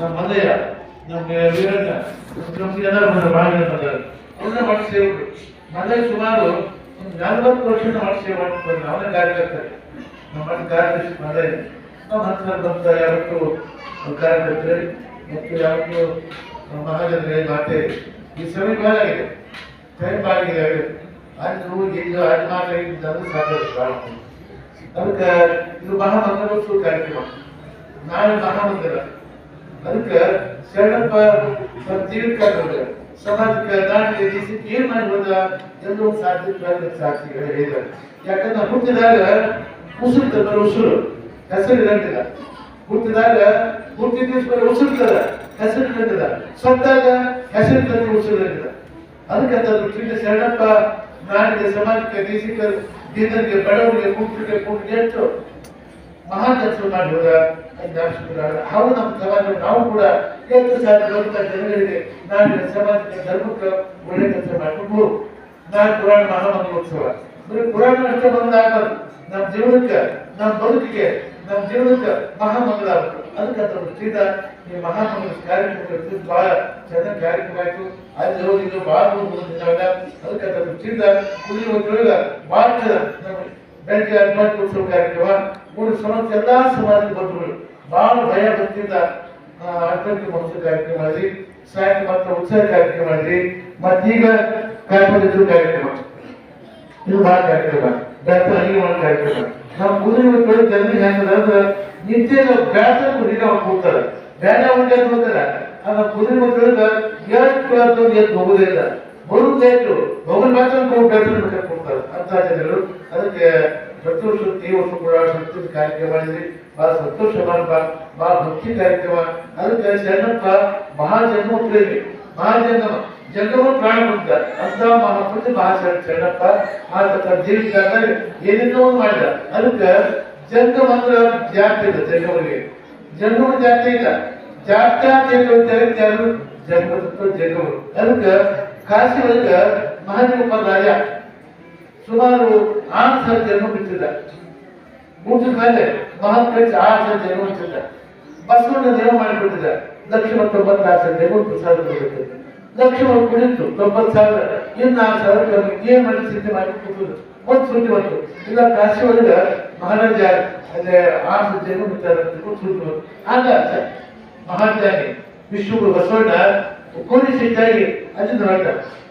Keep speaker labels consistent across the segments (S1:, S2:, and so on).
S1: ನಮ್ಮ ಮನೆಯ ನಮ್ಗೆ ವೀರಣ್ಣ ನಮ್ಗೆ ಜನ ಬಂದ ಭಾಳ ಜನ ಬಂದರು ಅವ್ರನ್ನ ಮಾಡಿ ಸೇರಿದ್ರು ಮದಯ್ಯ ಸುಮಾರು ಒಂದು ನಲ್ವತ್ತು ವರ್ಷದ ಮಾಡಿ ಸೇವೆ ಮಾಡ್ಕೊಂಡು ಅವನೇ ಕಾರ್ಯಕರ್ತರೆ. ನಮ್ಮ ಮನೆ ಕಾರ್ಯದರ್ಶಿ ಮದಯ್ಯ ನಮ್ಮ ಹತ್ತಿರ ಬಂದ ಯಾವತ್ತು ಕಾರ್ಯಕರ್ತರೆ. ಮತ್ತು ಯಾವತ್ತು ಮಹಾಜನರೇ ಮಾತೆ ಈ ಸಮಯ ಆಗಿದೆ. ಟೈಮ್ ಆಗಿದೆ ಅದು ಈಗ ಅದು ಮಾತಾಡಿದ್ದು ಸಾಕಷ್ಟು ಭಾಳ. ಅದಕ್ಕೆ ಇದು ಮಹಾಮಂದಿರ ಕಾರ್ಯಕ್ರಮ. ನಾಳೆ ಮಹಾಮಂಗಲ. ಅದಕ್ಕೆ ಶರಣಪ್ಪ ಜೀವಿತ ಸಮಾಜಕ್ಕೆ ಏನ್ ಮಾಡ್ಬೋದ ಎಲ್ಲರೂ ಸಾಧ್ಯ ಸಾಕ್ಷಿ ಹೇಳಿದ್ದಾರೆ. ಯಾಕಂದ್ರೆ ಹುಟ್ಟಿದಾಗ ಉಸಿರು ಬರೋ ಉಸಿರು, ಹೆಸರು ಹುಟ್ಟಿದಾಗ ಹುಟ್ಟಿದ ಉಸಿರ್ತದ ಹೆಸರು ಸತ್ತಾಗ ಹೆಸರು ತಂದು ಉಸಿರು ಇರಂಗಿಲ್ಲ. ಅದಕ್ಕೆ ಅದು ಕಿಂದ ಶರಣಪ್ಪ ಸಮಾಜಕ್ಕೆ, ದೇಶಕ್ಕೆ ಬಡವರಿಗೆ ಕುಂಟರಿಗೆ ಕುಂಟರಿಗೆ ಎಷ್ಟು ಮಹಾನ್ ಕೆಲಸ ಮಾಡಿ ಹೋದ ಅವರು ನಮ್ಮ ಸಮಾಜ, ನಾವು ಕೂಡ ಎಷ್ಟು ಸಾವಿರ ಬರುತ್ತಾ ಜನಗಳಿಗೆ ನಾನು ಸಮಾಜಕ್ಕೆ ಧರ್ಮಕ್ಕೆ ಒಳ್ಳೆ ಕೆಲಸ ಮಾಡ್ಕೊಂಡು ನಾನು ಪುರಾಣ ಮಹಾಮಂಗಲೋತ್ಸವ ಬರೀ ಪುರಾಣ ಅಷ್ಟೇ ಬಂದಾಗಬಾರ್ದು ನಮ್ಮ ಜೀವನಕ್ಕೆ, ನಮ್ಮ ಬದುಕಿಗೆ, ನಮ್ಮ ಜೀವನಕ್ಕೆ ಮಹಾಮಂಗಲ ಆಗ್ಬೇಕು. ಅದಕ್ಕೆ ಅದರ ಸೀದಾ ಈ ಮಹಾಮಂಗಲ ಕಾರ್ಯಕ್ರಮ ಬಹಳ ಚೆನ್ನಾಗಿ ಕಾರ್ಯಕ್ರಮ ಆಯ್ತು ಅಲ್ಲಿ ಹೋಗಿದ್ದು ಬಹಳ ಬಂದಿದ್ದಾವೆಲ್ಲ ಅದಕ್ಕೆ ಅದರ ಸೀದಾ ಕುಡಿಯುವ ಬಹಳ ಚೆನ್ನಾಗಿ ಹನುಮಂತ ಉತ್ಸವ ಕಾರ್ಯಕ್ರಮ. ಮೂರು ಸಮಾಜ ಎಲ್ಲಾ ಬಂಧುಗಳು ಬಹಳ ಭಯ ಹನುಮಂತ ಮಹೋತ್ಸವ ಕಾರ್ಯಕ್ರಮ ಮಾಡಿದ್ರಿ ಸಾಯಂಕಾಲ ಮತ್ತು ಉತ್ಸವ ಕಾರ್ಯಕ್ರಮ ಮಾಡಿದ್ರಿ ಮತ್ತೀಗ ಕಾಯ್ಪದ ಕಾರ್ಯಕ್ರಮ. ಇದು ಬಹಳ ಕಾರ್ಯಕ್ರಮ. ಬೆಳತ ಹಂಗೆ ಮಾಡೋ ಕಾರ್ಯಕ್ರಮ. ನಮ್ಮ ಮುಂದಿನ ಮಕ್ಕಳು ಜನರಿಗೆ ಹೆಂಗಂದ್ರೆ ನಿತ್ಯ ಬ್ಯಾಸ ಕುದಿನ ಹೋಗ್ತಾರೆ. ಬೇಡ ಉಂಟೆ ಹೋಗ್ತಾರೆ ಆಗ ಮುಂದಿನ ಮಕ್ಕಳಿಗೆ ಎಷ್ಟು ಕ್ಲಾಸ್ ಹೋಗೋದಿಲ್ಲ ಮಾತ್ರ ಹೋಗಲ್ ಮಾತ್ರ ಬೆಳೆದು ಕೊಡ್ತಾರೆ ಅಂತ ಜನರು ಅದಕ್ಕೆ ಪ್ರತಿ ವರ್ಷ ವರ್ಷ ಕೂಡ ಸಂಸ್ಕೃತಿ ಕಾರ್ಯಕ್ರಮ ಮಾಡಿದ್ರಿ. ಬಹಳ ಸಂತೋಷ ಮಾಡಪ್ಪ ಬಹಳ ಭಕ್ತಿ ಕಾರ್ಯಕ್ರಮ. ಅದಕ್ಕೆ ಶರಣಪ್ಪ ಮಹಾಜನ್ಮ ಪ್ರೇಮಿ ಮಹಾಜನ್ಮ ಜನ್ಮ ಪ್ರಾಣ ಬಂದ ಅಂತ ಮಹಾಪತಿ ಮಹಾಶಯ ಶರಣಪ್ಪ ಆತ ಜೀವಿತ ಏನೇನೋ ಮಾಡಿದ. ಅದಕ್ಕೆ ಜಂಗಮ ಅಂದ್ರೆ ಜಾತಿ ಇಲ್ಲ ಜಂಗಮರಿಗೆ ಜಂಗಮ ಜಾತಿ ಇಲ್ಲ. ಜಾತ್ಯಾತಿ ಜನ್ಮ ಯಾರು? ಅದಕ್ಕೆ ಕಾಶಿ ಒಳಗ ಮಹಾದೇವಪ್ಪ ರಾಜ ಸುಮಾರು ಆರು ಸಾವಿರ ಜನ್ಮ ಬಿಟ್ಟಿದ್ದ. ಮೂರು ಮೇಲೆ ಕಳಿಸಿ ಆರು ಸಾವಿರ ಜನ ಬಿಟ್ಟಿದ್ದ. ಬಸವಣ್ಣ ದೇವ ಮಾಡಿಬಿಟ್ಟಿದ್ದ. ಲಕ್ಷ ತೊಂಬತ್ತಾರು ಸಾವಿರ ಜನ್ಮ ಪ್ರಸಾದ ಬರುತ್ತೆ ಲಕ್ಷ ಕುಳಿತು ತೊಂಬತ್ತು ಸಾವಿರ. ಇನ್ನು ಆರು ಸಾವಿರ ಕಮ್ಮಿ ಏನ್ ಮಾಡಿ ಸಿದ್ಧಿ ಮಾಡಿ ಕೂತದ್ದು ಒಂದು ಸುದ್ದಿ ಬಂತು. ಇಲ್ಲ, ಕಾಶಿ ಒಳಗೆ ಮಹಾರಾಜ ಅಲ್ಲೇ ಆರು ಸಾವಿರ ಜನ್ಮ ಬಿಟ್ಟಾರ ಅಂತ ಸುದ್ದಿ ಬಂತು. ಆಗ ಮಹಾಜ್ಞಾನಿ ವಿಶ್ವಗುರು ಬಸವಣ್ಣ ಕೋಡಿ ಸಿಟ್ಟಾಗಿ ಅಲ್ಲಿಂದ ಹೊರಟ.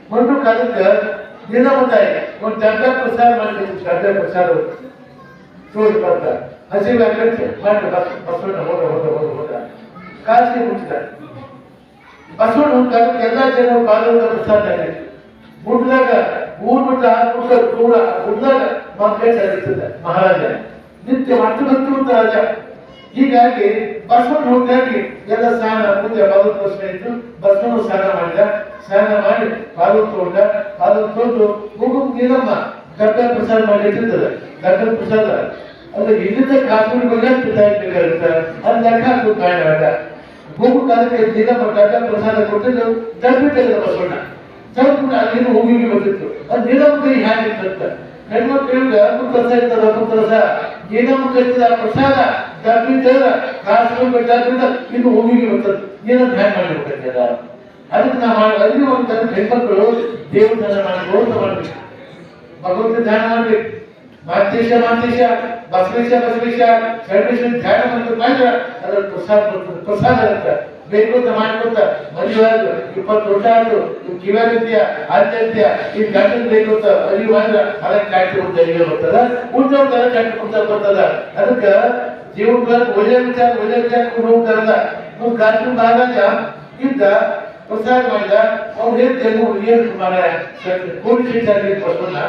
S1: ಮೊನ್ನೆ ಕಾಲಕ್ಕೆ ದಿನ ಮುತ್ತಾಯಿ ಒಂದು ಚರ್ಚಾ ಪ್ರಸಾರ ಮಾಡಬೇಕು ಚರ್ಚಾ ಪ್ರಸಾರ ಸೂರ್ಯ ಬರ್ತ. ಹಸಿವ ಹಾಕಿ ಮಾಡಿ ಬಸ್ ಬಸವಣ್ಣ, ಹೋದ ಹೋದ ಹೋದ ಹೋದ. ಕಾಸಿಗೆ ಮುಟ್ಟಿದ ಬಸವಣ್ಣ ಹುಟ್ಟಾಗ ಎಲ್ಲ ಜನ ಪಾಲ್ಗೊಂಡ ಪ್ರಸಾದ ಗುಡ್ದಾಗ ಊರ್ ಬಿಟ್ಟು ಮುಟ್ಟ ಕೂಡ ಗುಡ್ದಾಗ ಮಕ್ಕಳ ಮಹಾರಾಜ. ನಿತ್ಯ ಮತ್ತೆ ಬಂತು ರಾಜ. ಹೀಗಾಗಿ ಬಸವಣ್ಣ ಹೋಗಿ ಎಲ್ಲ ಸ್ನಾನ ಪೂಜೆ ಬಾಲು ಪ್ರಶ್ನೆ ಇತ್ತು ಸ್ನಾನ ಮಾಡಿದ, ಸ್ನಾನ ಮಾಡಿ ಬಾಲು ತಗೊಂಡ ಬಾಲು ತೊಗೊಂಡು ಹೋಗು ನೀರಮ್ಮ ಗಡ್ಡ ಪ್ರಸಾದ ಮಾಡಿ ಗಡ್ಡ ಪ್ರಸಾದ. ಅಂದ್ರೆ ಇಲ್ಲಿಂದ ಕಾಶ್ಮೀರ ಬಗ್ಗೆ ಬೇಕಾಗುತ್ತೆ? ಅದು ಲೆಕ್ಕ ಹಾಕು ಕಾರಣ ಮಗು ಕಾಲಕ್ಕೆ ನೀನಮ್ಮ ಗಡ್ಡ ಪ್ರಸಾದ ಕೊಟ್ಟಿದ್ದು ದಡ್ಬಿಟ್ಟಿಲ್ಲ ಬಸವಣ್ಣ. ಸ್ವಲ್ಪ ಅಲ್ಲಿಂದ ಹೋಗಿ ಬಂದಿತ್ತು. ಅದು ನೀನಮ್ಮ ಕೈ ಹೇಗಿತ್ತಂತ ಹೆಣ್ಮಕ್ಳಿಗೆ ಅಮೃತ ಇರ್ತದ ಅಮೃತ ನೀನಮ್ಮ ಕರಿತದ ಪ್ರಸಾದ? ಡಬ್ಬಿದ್ದ ಕಾಸು ಡಬ್ಬಿದ್ದ ಇನ್ನು ಹೋಗಿಗೆ ಬರ್ತದೆ ಏನಂತ ಹ್ಯಾಂಗ್ ಮಾಡ್ಬೇಕಂತ ಅದಕ್ಕೆ ನಾವು ಅಲ್ಲಿ ಒಂದು ತರ ಹೆಣ್ಮಕ್ಳು ದೇವತನ ಮಾಡಿ ಗೌರವ ಮಾಡ್ಬೇಕು. ಭಗವಂತ ಧ್ಯಾನ ಮಾಡ್ಬೇಕು. ಮಾತೇಶ ಮಾತೇಶ ಬಸವೇಶ ಬಸವೇಶ ಶರಣೇಶ ಧ್ಯಾನ ಮಾಡಿದ್ರೆ ಮಾತ್ರ. ಅದ್ರ ಪ್ರಸಾದ ಬರ್ತದೆ ಪ್ರಸಾದ ಅಂತ ಬೇಕು ಅಂತ ಮಾಡ್ಕೊತ ಮದುವೆ ಇಪ್ಪತ್ತು ವರ್ಷ ಆದ್ರು ನೀವು ಆದ್ಯತ್ಯ ಆದ್ಯಂತ್ಯ, ಈ ಗಂಡನ್ ಬೇಕು ಅಂತ ಮಾಡಿದ್ರೆ ಅದಕ್ಕೆ ಅಂತ ಅಲ್ಲಿಗೆ ಬರ್ತದ ಕಾಯ್ತು ಅಂತ ಬರ್ತದ ಅದಕ್ಕೆ ಜೀವನ ಒಳ್ಳೆ ವಿಚಾರ ಒಳ್ಳೆ ವಿಚಾರ ಕೊಡು ಹೋಗ್ತಾರಲ್ಲ ನೀವು ಕಾಶ್ಮೀರ ಭಾಗದಾಗ ಇದ್ದ ಪ್ರಸಾರ ಮಾಡಿದ ಅವ್ರು ಏನ್ ಜನ್ಮ ಏನ್ ಮಾಡ ಕೋಟಿ ಶಿಕ್ಷಣ ಬಸವಣ್ಣ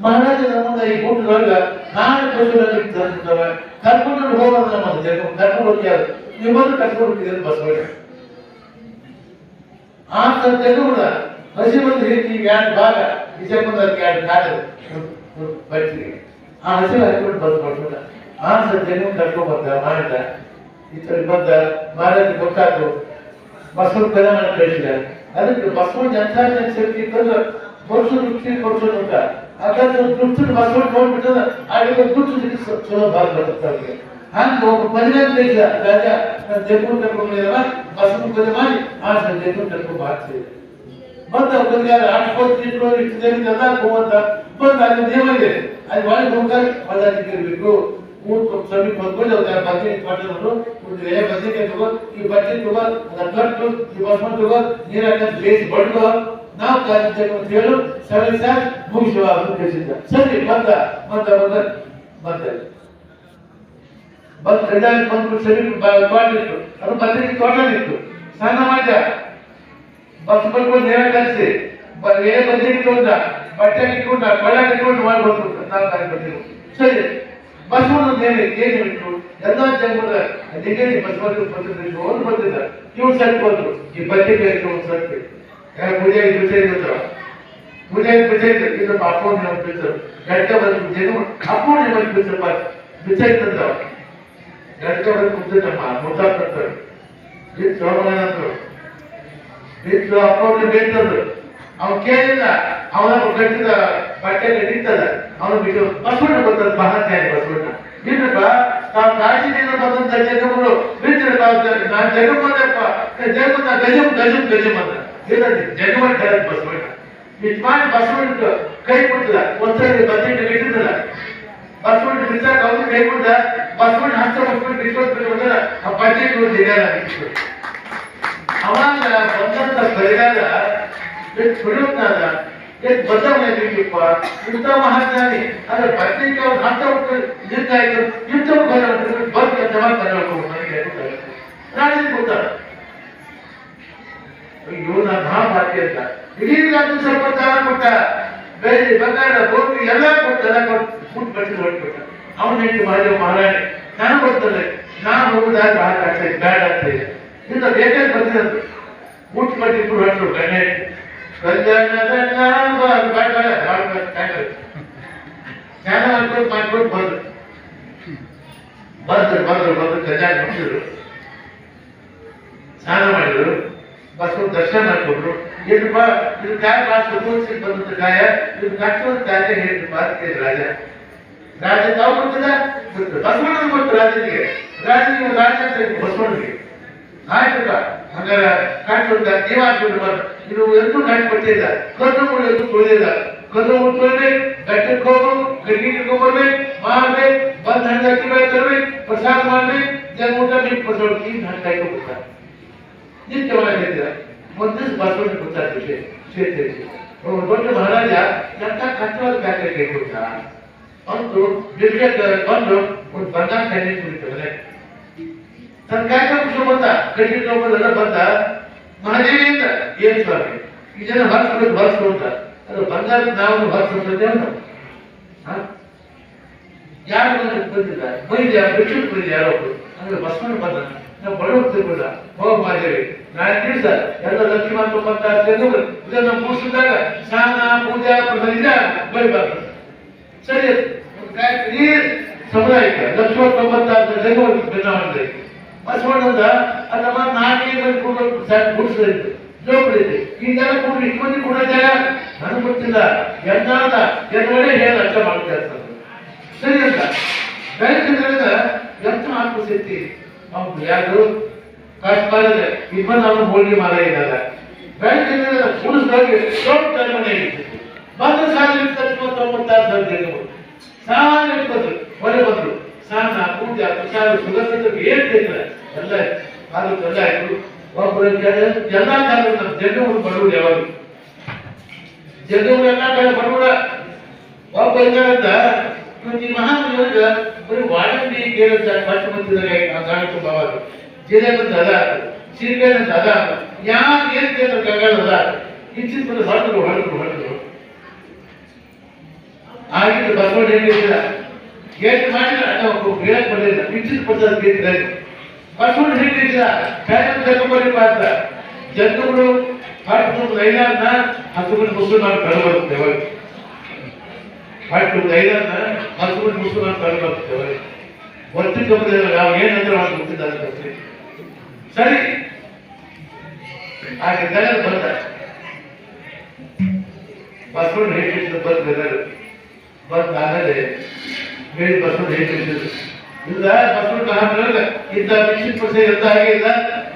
S1: ಮಹಾರಾಜ ನಮ್ಮನ್ನ ಈ ಕೂಟದೊಳಗ ನಾಳೆ ಬಸವಣ್ಣ ತಂದಿದ್ದಾವೆ ಕರ್ಕೊಂಡು ಹೋಗೋದು ನಮ್ಮ ಜನ ಕರ್ಕೊಂಡು ಹೋಗ್ಯಾರ ನಿಮ್ಮನ್ನು ಕರ್ಕೊಂಡು ಹೋಗಿದ್ದಾರೆ ಬಸವಣ್ಣ ಆ ಜನ ಹಸಿ ಬಂದು ರೀತಿ ಎರಡು ಭಾಗ ವಿಜಯ ಬಂದ ಎರಡು ಕಾಲ ಬರ್ತೀವಿ ಆ ಹಸಿ ಹಾಕೊಂಡು ಬಂದು ಬಸವಣ್ಣ ಆ ಜನ ಕರ್ಕೊಂಡು ಬಂದ ಮಾಡಿದ ಈ ಕಡೆ ಬಂದ ಮಹಾರಾಜ ಗೊತ್ತಾಯ್ತು ಬಸವನ ಕಲೆ ಮಾಡಿ ಕಳಿಸಿದ ಅದಕ್ಕೆ ಬಸವನ ಎಂಥ ಶಕ್ತಿ ಇತ್ತಂದ್ರೆ ವರ್ಷ ರುಚಿ ಕೊಡ್ಸೋದು ಅಂತ ಹಾಗಾದ್ರೆ ದುಡ್ಡು ಬಸವನ ನೋಡ್ಬಿಟ್ಟದ ಆಗ ದುಡ್ಡು ಚಲೋ ಭಾಗ ಬರುತ್ತೆ ಅವ್ರಿಗೆ ಹಂಗ ಒಬ್ಬ ಪದಿನೈದು ಇಲ್ಲ ರಾಜ ನಾನು ಜಗ್ಗು ಕರ್ಕೊಂಡಿದ್ದಾರ ಬಸ್ಸನ್ನು ಪದ ಮಾಡಿ ಆ ಸರ್ ಜಗ್ಗು ಕರ್ಕೊಂಡು ಮಾಡ್ತಿದ್ದೆ ಬಂದ ಒಬ್ಬರಿಗೆ ಆಡ್ಕೊಂಡು ಇಟ್ಕೊಂಡು ಇಟ್ಟಿದ್ದೇನೆ ಎಲ್ಲ ಹೋಗಂತ ಬಂದ ಅಲ್ಲಿ ನಿಯಮ ಇದೆ ಅಲ್ಲಿ ಒಳಗೆ ಹೋಗ್ತಾರೆ ಪದಾಧಿಕಾರಿ ಇರಬೇಕು ಕೂತು ಸಮೀಪ ಬಂದ್ಕೊಂಡು ಅವ್ರ ಬಗ್ಗೆ ಕೊಟ್ಟಿರೋರು ಒಂದು ಏ ಬದ್ನಿಕಾಯಿ ತಗೋ ಈ ಬಜ್ಜಿ ತಗೋ ಅದ ಕಟ್ಟು ಈ ಬಸ್ಮ ತಗೋ ನೀರ್ ಹಾಕಂತ ಬೇಯಿಸಿ ಬಡ್ಕೋ ನಾವು ಕಾಲಿದ್ದೇವೆ ಅಂತ ಹೇಳು ಸರಿ ಸರ್ ಮುಗಿಸುವ ಉದ್ದೇಶಿಸಿದ್ದ ಸರಿ ಬಂದ ಬಂದ ಬಂದ ಬಂದ ಬಂದು ಕೈದಾಗ ಬಂದು ಸರಿ ತೋಟಿತ್ತು ಅದು ಬದ್ನಿಗೆ ತೋಟಲಿತ್ತು ಸ್ನಾನ ಮಾಡ್ಯ ಬಸ್ ಬರ್ಕೊಂಡು ನೇರ ಕಲಿಸಿ ಏ ಬದ್ನಿಗೆ ಇಟ್ಕೊಂಡ ಬಟ್ಟೆ ಇಟ್ಕೊಂಡ ಕೊಳ್ಳ ಇಟ್ಕೊಂಡು ಮಾಡ್ಬೋದು ನಾವು ಕಾಲಿ ಬರ್ತೀವಿ ಸರಿ ಬಸ್ ಮೇಲೆ ಏನು ಬಿಟ್ಟು ಎಲ್ಲ ಜನ್ಮದ ಅಧಿಕಾರಿ ಬಸ್ ಬಂದು ಬಂದಿದ್ದು ಒಂದು ಬಂದಿದ್ದ ಇವ್ರು ಸರಿ ಬಂದ್ರು. ಈ ಕೇಳಿದ್ರು ಒಂದು ಯಾರು ಪೂಜೆ ಪೂಜೆ ಇದ್ರ ಪೂಜೆ ಪೂಜೆ ಇದ್ರ ಅಪ್ಪೋಣಿ ನಮ್ಮ ಬಿಡ್ತಾರೆ ಗಡ್ಡ ಬಂದು ಜನ್ಮ ಅಪ್ಪೋಣಿ ಬಂದು ಬಿಡ್ತಾರೆ ಬಿಚ್ಚ ಇದ್ದ ಗಡ್ಡ ಬಂದು ಕುಂತಿದ್ದಮ್ಮ ಮುದ್ದಾಡ್ತಾರೆ ಬಿಟ್ಟು ಬೇಕಂದ್ರು. ಅವ್ನು ಕೇಳಿಲ್ಲ. ಅವನ ಕಟ್ಟಿದ ಬಟ್ಟೆ ನಿಂತದ. ಅವನು ಬಿಟ್ಟು ಬಸವಣ್ಣ ಬರ್ತದ ಮಹಾತ್ಯಾಗಿ ಬಸವಣ್ಣ. ಇಲ್ಲಪ್ಪ ನಾವು ಕಾಶಿನಿಂದ ಬಂದಂತ ಜಗಗಳು ಬಿಟ್ಟರೆ ನಾನು ಜಗಮಲ್ಲಪ್ಪ ಜಗಮನ್ನ ಗಜಮ್ ಗಜಮ್ ಗಜಮ್ ಅಂತ. ಏನಂತ? ಜಗಮನ್ ಕರೆದ ಬಸವಣ್ಣ. ನಿಜವಾಗಿ ಬಸವಣ್ಣ ಕೈ ಕೊಟ್ಟದ ಒಂದ್ಸರಿ ಬಜೆಟ್ ಬಿಟ್ಟಿದ್ದಲ್ಲ ಬಸವಣ್ಣ ಬಿಚ್ಚಾಕ ಅವನು ಕೈ ಕೊಟ್ಟ ಬಸವಣ್ಣ ಹಸ್ತ ಬಸವಣ್ಣ ಬಿಟ್ಟು ಬಂದ್ರೆ ಆ ಬಜೆಟ್ ಒಂದು ಇದೆ ಅವಾಗ ಬಂದಂತ ಪರಿಹಾರ ಸ್ವರೂಪನಾದ ಬದಲಾವಣೆಯಾಗಿಪ್ಪ ಇಂಥ ಮಹಾಜ್ಞಾನಿ. ಅದ್ರ ಪತ್ರಿಕೆ ಅವ್ರು ಹತ್ತ ಇದ್ರು, ಇಂಥ ಬಂದು ಜಮಾ ತರಬೇಕು ನನಗೆ ರಾಜಿ ಗೊತ್ತಾರ ಅಯ್ಯೋ, ನಾನು ಮಹಾಭಾರತಿ ಅಂತ. ಇಡೀ ರಾಜ್ಯ ಸ್ವಲ್ಪ ದಾನ ಕೊಟ್ಟ. ಬೇರೆ ಬಂಗಾರ ಭೂಮಿ ಎಲ್ಲ ಕೊಟ್ಟ, ಎಲ್ಲ ಕೊಟ್ಟು. ಫುಡ್ ಬಟ್ಟಿ ಹೊರಟ್ಬಿಟ್ಟ ಅವನ ಹೆಂಡತಿ ಮಾಡಿದ ಮಹಾರಾಣಿ, ನಾನು ಗೊತ್ತಲ್ಲ ನಾನು ಹೋಗುದಾಗ ಹಾಗೆ ಆಗ್ತದೆ ಬೇಡ ಅಂತ ಇದೆ ಇಂದ ಬೇಕಾಗಿ ಬಂದಿರೋದು ಮುಟ್ಟು ಬಟ್ಟಿ ಹೊರಟು ಧ್ಯಾನ ಮಾಡ್ಕೊಂಡು ಮಾಡ್ಕೊಂಡು ಬಂದ್ರು. ಬಂದ್ರು ಬಂದ್ರು ಬಂದ್ರು ಕಲ್ಯಾಣ ಮುಗಿದ್ರು ಸ್ನಾನ ಮಾಡಿದ್ರು ಬಸವ ದರ್ಶನ ಮಾಡ್ಕೊಂಡ್ರು ಬಾ ಇದು ಕಾಯ ಬಾಸ್ ತೋರಿಸಿ ಬಂದಂತ ಕಾಯ ಇದು ಕಟ್ಟುವಂತ ಕಾಯ ಹೇಳಿದ್ರಪ್ಪ ಅಂತ ಕೇಳಿದ್ರು ರಾಜ ರಾಜ ತಾವು ಗೊತ್ತಿಲ್ಲ ಗೊತ್ತು ಬಸವಣ್ಣ ಗೊತ್ತು ರಾಜನಿಗೆ ರಾಜನಿಗೆ ರಾಜ ಬಸವಣ್ಣಿಗೆ ಆಯ್ತು ಹಂಗಾರ ಆಯ್ತಪ್ಪ ಹಂಗಾರ ಕಾಟ್ಕೊಂಡ ನೀವ್ ಹಾಕೊಂಡು ಬರ್ ಇದು ಎಂತೂ ಕಾಟ್ ಕೊಟ್ಟಿಲ್ಲ ಕಣ್ಣು ಮುಳ್ಳು ಎಂತೂ ತೊಳೆದಿಲ್ಲ ಕಣ್ಣು ಮುಟ್ಟು ತೊಳಿಬೇಕು ಗಟ್ಟಕ್ಕೆ ಹೋಗ್ಬೇಕು ಗಡ್ಡಿ ಬರ್ಬೇಕು ಮಾಡ್ಬೇಕು ಬಂದ್ ಹಣ್ಣು ಅಕ್ಕಿ ಮೇಲೆ ತರ್ಬೇಕು ಪ್ರಸಾದ ಮಾಡ್ಬೇಕು ಜನ ಊಟ మీకు ಪ್ರಸಾದ ಈ ಹಣ್ಣು ಕಾಯ್ಕೊಬಿಡ್ತಾರೆ ನಿತ್ಯ ಒಳಗಿದ್ದೀರ ಒಂದು ದಿವಸ ಬಸವಣ್ಣ ಗೊತ್ತಾಗ್ತದೆ ಸೇರ್ತಿರ್ಸಿ ಒಬ್ಬ ದೊಡ್ಡ ಮಹಾರಾಜ ಎಂತ ಕಟ್ಟವಾದ ಕಾಯ್ಕೆ ಕೈ ಕೊಟ್ಟ ಒಂದು ಬಿಲ್ಗೆಟ್ ಬಂದು ಒಂದು ಬಂಗಾರ ಕಣ್ಣಿ ಕುಡಿತಾರೆ ತನ್ನ ಕಾಯ್ಕ ಖುಷಿ ಬಂದ ಕಟ್ಟಿ ತಗೊಂಡೆಲ್ಲ ಬಂದ. ಮಹಾದೇವಿಯಿಂದ ಏನ್ ಸ್ವಾಮಿ? ಇದನ್ನ ಹೊರಸ್ಬಿಟ್ಟು ಹೊರಸ್ರು ಅಂತ ಅದು ಬಂಗಾರದ ನಾವು ಹೊರಸ್ಬಿಟ್ಟಿದ್ದೇವೆ ಅಂತ? ಯಾರು ಬಂದ್ರೆ ಬಂದಿಲ್ಲ? ಬೈದ ಬಿಟ್ಟು ಬೈದ ಯಾರೋ ಒಬ್ರು. ಅಂದ್ರೆ ಬಸವಣ್ಣ ಬಂದ. ನಾವು ಬಡವರು ತಿಳ್ಕೊಂಡ ಹೋಗ್ ಮಾದೇವಿ ನಾಳೆ ದಿವಸ ಎಲ್ಲ ತೊಂಬತ್ತಾರು ಸೇರಿದ್ರು ಇದನ್ನ ಮುಗಿಸಿದಾಗ ಸ್ನಾನ, ಪೂಜಾ, ಪ್ರಸಾದ ಬರಿಬಾರ್ದು ಸರಿ ಈ ಸಮುದಾಯಕ್ಕೆ ಲಕ್ಷ್ಮಣ ತೊಂಬತ್ತಾರು ಜಗವನ್ನು ಭಿನ್ನವಾಗಿದೆ ಬಸವಣ್ಣಂದ ಅದಮ್ಮ ನಾನೇ ಬಂದು ಕೂಡ ಗುಡಿಸಿದ್ರು ಜೋಪಡಿ ಇದೆ ಈಗೆಲ್ಲ ಕೂಡ ಇಷ್ಟು ಮಂದಿ ಕೂಡ ಜಾಗ ನನಗೆ ಗೊತ್ತಿಲ್ಲ. ಎಂದಾದ ಎಲ್ಲವೇ ಹೇಳಿ ಅರ್ಥ ಮಾಡ್ತಾ ಇರ್ತಾರೆ ಸರಿ. ಅಂತ ಬೆಳಕಿದ್ರಿಂದ ಎಂತ ಆತ್ಮಶಕ್ತಿ ಅವ್ನು ಯಾರು? ಕಷ್ಟ ಇಬ್ಬರು ನಾನು ಹೋಳಿಗೆ ಮಾರ ಇದ್ದಲ್ಲ ಬ್ಯಾಂಕ್ ಕುಡಿಸ್ದವ್ರಿಗೆ ದೊಡ್ಡ ತಲೆಮನೆ ಆಗಿತ್ತು ಬಂದ ಸಾಲ ತೊಂಬತ್ತಾರು ಸಾವಿರ ಜನ ಸಾಲ ಇಟ್ಕೊಂಡ್ರು ಹೊರೆ ಬಂದ್ರು. ಸ್ನಾನ ಪೂಜೆ ಸಾಲ, ಸುಗಂಧ ಏನ್ ತಿಂದ್ರೆ ಎಲ್ಲ ಅದು ಎಲ್ಲ ಆಯ್ತು. ಒಬ್ಬರು ಎಲ್ಲ ಕಾಲ ಯಾವಾಗ ಜಗವರು ಎಲ್ಲ ಕಡೆ ಬಡವರ. ಒಬ್ಬ ಇದ್ದಾರಂತ ಈ ಮಹಾಮನಿಯವ್ರಿಗೆ ಬರೀ ವಾಡಂಬಿ ಕೇಳಿದ ಪಟ್ಟು ಬಂದಿದ್ದಾರೆ ಆ ಗಾಳಿ ಬಾವಾಗ ಜಿಲ್ಲೆ ಬಂದ ಅದ. ಅಂತ ಅದ. ಯಾರು ಏನ್ ಅದ. ಇಚ್ಚಿದ ಬಂದು ಹೊರಟರು ಹೊರಟರು ಹೊರಟರು ಆಗಿದ್ದು ಬಸವಣ್ಣ ಹೇಳಿಲ್ಲ ಗೇಟ್ ಮಾಡಿದ್ರೆ? ಹೇಳಕ್ ಬರಲಿಲ್ಲ ಇಚ್ಚಿದ ಪಡ್ತಾರೆ ಗೇಟ್ ಬಸವಣ್ಣ ಹೇಳಿಲ್ಲ ಕಾಯಂ ತಗೊಂಬರಿ ಪಾತ್ರ ಜನಗಳು ಹಟ್ಟು ಲೈಲಾನ್ನ ಹಸುಗಳು ಮುಸು ನಾನು ಕಳ್ಬರ್ತೇವೆ ಹಟ್ಟು ಲೈಲಾನ್ನ ಹಸುಗಳು ಮುಸು ನಾನು ಕಳ್ಬರ್ತೇವೆ ಒತ್ತು ಕಂಬದ ನಾವು ಏನಂದ್ರೆ ಒಂದು ಗೊತ್ತಿದ್ದಾರೆ ಸರಿ. ಹಾಗೆ ಜನರು ಬಂದ. ಬಸವಣ್ಣ ಹೇಳಿದ್ದು ಬಂದ ಜನರು ಬಂದ ಆಮೇಲೆ ಹೇಳಿ ಬಸವಣ್ಣ ಹೇಳಿದ್ದು ಇಲ್ಲ ಬಸವಣ್ಣ ಹಾಕಿದ್ರೆ ಇಂಥ ಮಿಷನ್ ಪಕ್ಷ ಇದ್ದ ಹಾಗೆ ಇಲ್ಲ.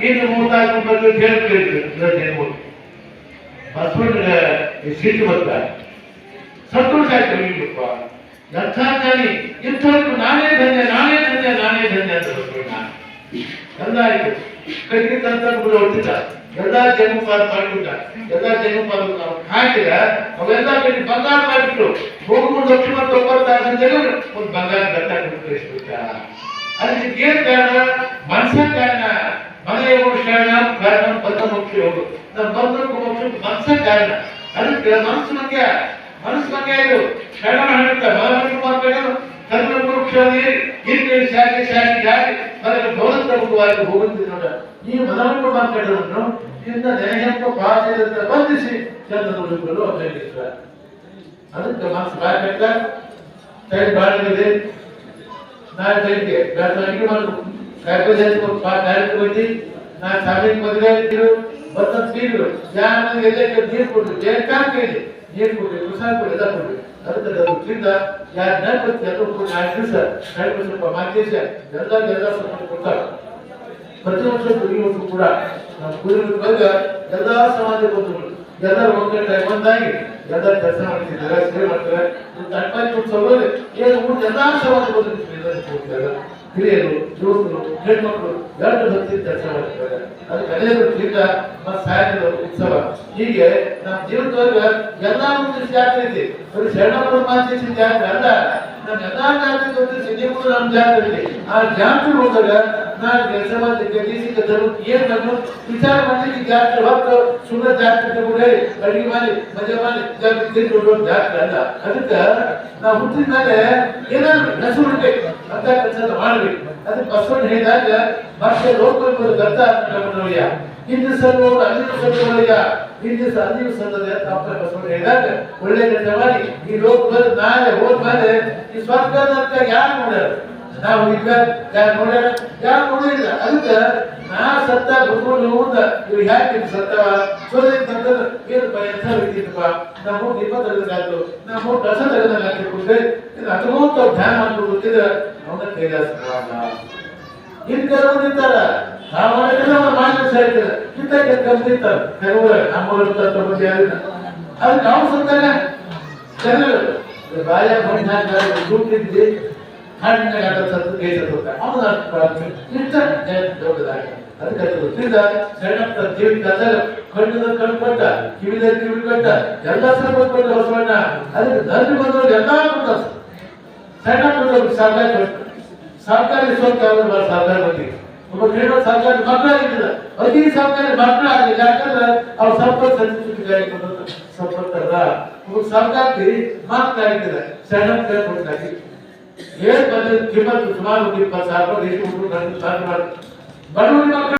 S1: ಇನ್ನು ಮೂರ್ನಾಲ್ಕು ಬಂದು ಕೇಳ್ತಿದ್ರು ಇವತ್ತೇನು ಬಸವಣ್ಣ ಸಿಟ್ಟು ಬಂತ ಸಂತೋಷ ಆಯ್ತು ಎಂಥ ಜ್ಞಾನಿ ಇಂಥವ್ರು ನಾನೇ ಧನ್ಯ ನಾನೇ ಧನ್ಯ ನಾನೇ ಧನ್ಯ ಅಂತ ಬಸವಣ್ಣ ಎಲ್ಲ ಆಯ್ತು ಕೈಗೆ ಎಲ್ಲ ಜನ್ಮಪಾಲ ಮಾಡಿಬಿಟ್ಟ. ಎಲ್ಲ ಜನ್ಮಪಾಲ ನಾವು ಹಾಕಿದ, ಅವೆಲ್ಲ ಕಟ್ಟಿ ಬಂಗಾರ ಮಾಡಿಬಿಟ್ಟು ಹೋಗ್ಬಿಟ್ಟು ಲಕ್ಷ ಮತ್ತು ಒಂಬತ್ತು ಜನ ಒಂದು ಬಂಗಾರ ಬೆಟ್ಟ ಕಳಿಸ್ಬಿಟ್ಟ ಅದಕ್ಕೆ ಏನ್ ಕಾರಣ? ಮನಸ್ಸ ಕಾರಣ. ಮನೆಯ ಶರಣ ಕಾರಣ ಬಂದ ಮೋಕ್ಷ ಹೋಗು. ನಮ್ಮ ಬಂದ ಮೋಕ್ಷ ಮನಸ್ಸ ಕಾರಣ. ಅದಕ್ಕೆ ಮನಸ್ಸು ಮಂಗ್ಯ. ಮನಸ್ಸು ಮಂಗ್ಯ ಇದು. ಶರಣ ಹೇಳ್ತಾ ಮನಸ್ಸು ಮಾಡ್ಕೊಂಡು ಕರ್ಮ ಮೋಕ್ಷ ಇಲ್ಲಿ ಶಾಖೆ ಶಾಖೆ ಶಾಖೆ ನನಗೆ ಗೌರವವಾಗಿ ಮುಖವಾಗಿ ನೋಡ ಈ ಮನವನ್ನು ಮಾಡ್ಕೊಂಡವನು ಇಂದ ದೇಹಕ್ಕೂ ಪಾದದಿಂದ ಬಂಧಿಸಿ ಚಂದ್ರನ ಹುಡುಕಲು ಅದಕ್ಕೆ ಮನಸ್ಸು ಬಾಯ್ಬೇಕ. ಕೈ ಬಾಳಿದೆ ನಾನು ಕೈಗೆ ಬೆಳಗ್ಗೆ ಹಚ್ಕೊಂಡು ಪಾ ಡೈರೆಕ್ಟ್ ಹೋಗಿ. ನಾ ಸಾವಿರ ಮದುವೆ ಆಗಿದ್ರು ಬರ್ತಂತ ನೀರು ಯಾರ ಎಲ್ಲ ನೀರು ಕೊಡ್ರಿ ಬೇಕಾದ ಕೇಳಿ ನೀರು ಕೊಡ್ರಿ ಎಲ್ಲ ಕೊಡ್ರಿ ಅದಕ್ಕೆ ಅದು ಯಾರು ಸ್ವಲ್ಪ ಮಾತೇಶ ಎಲ್ಲ ಎಲ್ಲ ಸ್ವಲ್ಪ ಕೊಡ್ತಾರೆ. ಪ್ರತಿ ವರ್ಷ ಕೂಡ ನಮ್ಮ ಬಂದ ಎಲ್ಲಾ ಸಮಾಜ ಬಂಧುಗಳು, ಎಲ್ಲರೂ ಒಗ್ಗಟ್ಟಾಗಿ ಒಂದಾಗಿ ಎಲ್ಲ ಕೆಲಸ ಮಾಡ್ತಿದ್ದಾರೆ, ಸೇವೆ ಮಾಡ್ತಾರೆ ತಟ್ಪಾಯಿ ಉತ್ಸವದಲ್ಲಿ ಏನು ಊಟ ಎಲ್ಲಾ ಸಮಾಜ ಬಂಧುಗಳು ಹಿರಿಯರು ಯುವಕರು ಹೆಣ್ಮಕ್ಳು ಎರಡು ಭಕ್ತಿ ಕೆಲಸ ಮಾಡ್ತಾರೆ ಅದಕ್ಕೆ ಅನೇಕ ತೀರ್ಥ ಉತ್ಸವ. ಹೀಗೆ ನಮ್ಮ ಜೀವನದೊಳಗ ಎಲ್ಲ ಒಂದು ಜಾತ್ರೆ ಇದೆ. ಬರೀ ಶರಣಪ್ಪನ ಮಾಂಸೇಶಿ ಜಾತ್ರೆ ಅಲ್ಲ. ನಮ್ಮ ಎಲ್ಲಾ ಜಾತ್ರೆ ಜೊತೆ ನೀವು ನಮ್ಮ ಜಾತ್ರೆ ಇದೆ. ಆ ಜಾತ್ರೆ ಹೋದಾಗ ನಾನು ಕೆಲಸ ಧರ್ಮಕ್ಕೆ ಏನ್ ನಾನು ವಿಚಾರ ಮಾಡಲಿಕ್ಕೆ ಜಾತ್ರೆ ಹೊತ್ತು ಸುಮ್ಮನೆ ಜಾತ್ರೆ ತಗೊಂಡೆ ಅಡಿಗೆ ಮಾಡಿ, ಮಜಾ ಮಾಡಿ ಜಾತ್ರೆ ತಿಂದು ಜಾತ್ರೆ ಅಲ್ಲ. ಅದಕ್ಕೆ ನಾವು ಹುಟ್ಟಿದ ಮೇಲೆ ಏನಾದ್ರು ಹೆಸರು ಇರ್ಬೇಕು ಅಂತ ಕೆಲಸ ಮಾಡ್ಬೇಕು. ಅದಕ್ಕೆ ಬಸವಣ್ಣ ಹೇಳಿದಾಗ ಮತ್ತೆ ಲೋಕಕ್ಕೆ ಗರ್ತ ನೋಡಿಯ ಹಿಂದೆ ಸಲ್ಲೋರು ಅಲ್ಲಿ ಸಲ್ಲೋರಿಯ ಹಿಂದೆ ಅಲ್ಲಿ. ಸಲ್ಲದೆ ತಪ್ಪ ಬಸವಣ್ಣ ಹೇಳಿದಾಗ, ಒಳ್ಳೆ ಕೆಲಸ ಮಾಡಿ, ಈ ಲೋಕ ನಾಳೆ ಹೋದ್ಮೇಲೆ ಈ ಸ್ವರ್ಗದ ಯಾರು ನೋಡ್ಯಾರ? ನಾವು ಈಗ ಯಾರು ನೋಡ್ಯಾರ? ಯಾರು ನೋಡಿಲ್ಲ ಅದಕ್ಕೆ ನಾ ಸತ್ತ ಗುರುಗಳು ಮುಂದ ಇವ್ ಯಾಕೆ ಸತ್ತವ ಸೋದೈತಂದ್ರೆ ಏನಪ್ಪ, ಎಂಥ ರೀತಿಯಪ್ಪ ನಮ್ಮ ದೀಪ ತೆಗೆದಾಯ್ತು ನಮ್ಮ ಕಸ ತೆಗೆದಾಗ ಹಾಕಿರ್ಕೊಂಡ್ರೆ ಇದು ಹತ್ತೊಂಬತ್ತು ಧ್ಯಾನ ಮಾಡ್ಕೊಂಡು ಗೊತ್ತಿದ್ರೆ ಅವನ ಕೈಲಾಸ ಕೆಲವರು ಇರ್ತಾರ ನಾವು ಮಾಡಿದ್ರೆ ಅವ್ರು ಮಾಡಿ ಸೇರ್ತಾರೆ ಇಂಥ ಕೆಲಸ ಇರ್ತಾರೆ ಕೆಲವರು ನಮ್ಮ ತಗೊಂಡು ಯಾರಿಲ್ಲ. ಅದಕ್ಕೆ ನಾವು ಸತ್ತಾಗ ಜನರು ಬಾಯ ಬಂದಾಗ ದುಡ್ಡಿದ್ದಿ ಹಣ್ಣಾಗ ಸತ್ತು ಕೈ ಅವನ ಇಂಥ ದೊಡ್ಡದಾಗ ಅದಕ್ಕೆ ಕಣ್ಣದ ಕಣ್ಣು ಕಿವಿ ಎಲ್ಲ ಅದಕ್ಕೆ ಸರ್ಕಾರ ಕೊಟ್ಟು ಸರ್ಕಾರಿ ಸ್ವಂತ ಯಾವ್ದು ಸರ್ಕಾರ ಬಂದಿದೆ ಒಬ್ಬ ಕೇಳೋ ಸರ್ಕಾರಿ ಮಕ್ಕಳಾಗಿದ್ದಿಲ್ಲ ಅತಿ ಸರ್ಕಾರಿ ಮಕ್ಕಳಾಗಿಲ್ಲ ಯಾಕಂದ್ರೆ ಅವ್ರು ಸಂಪರ್ಕ ಸಂಸ್ಕೃತಿ ಸಂಪರ್ಕಲ್ಲ ಒಬ್ಬ ಮಕ್ಕಳಾಗಿದ್ದಾರೆ ಏನ್ ಬಂದ ಕಿಮ್ಮತ್ತು ಸುಮಾರು ಒಂದು ಇಪ್ಪತ್ತು ಸಾವಿರ ರೂಪಾಯಿ ಎಷ್ಟು ಹುಡುಗರು ಬಡವರ ಮಕ್ಕಳು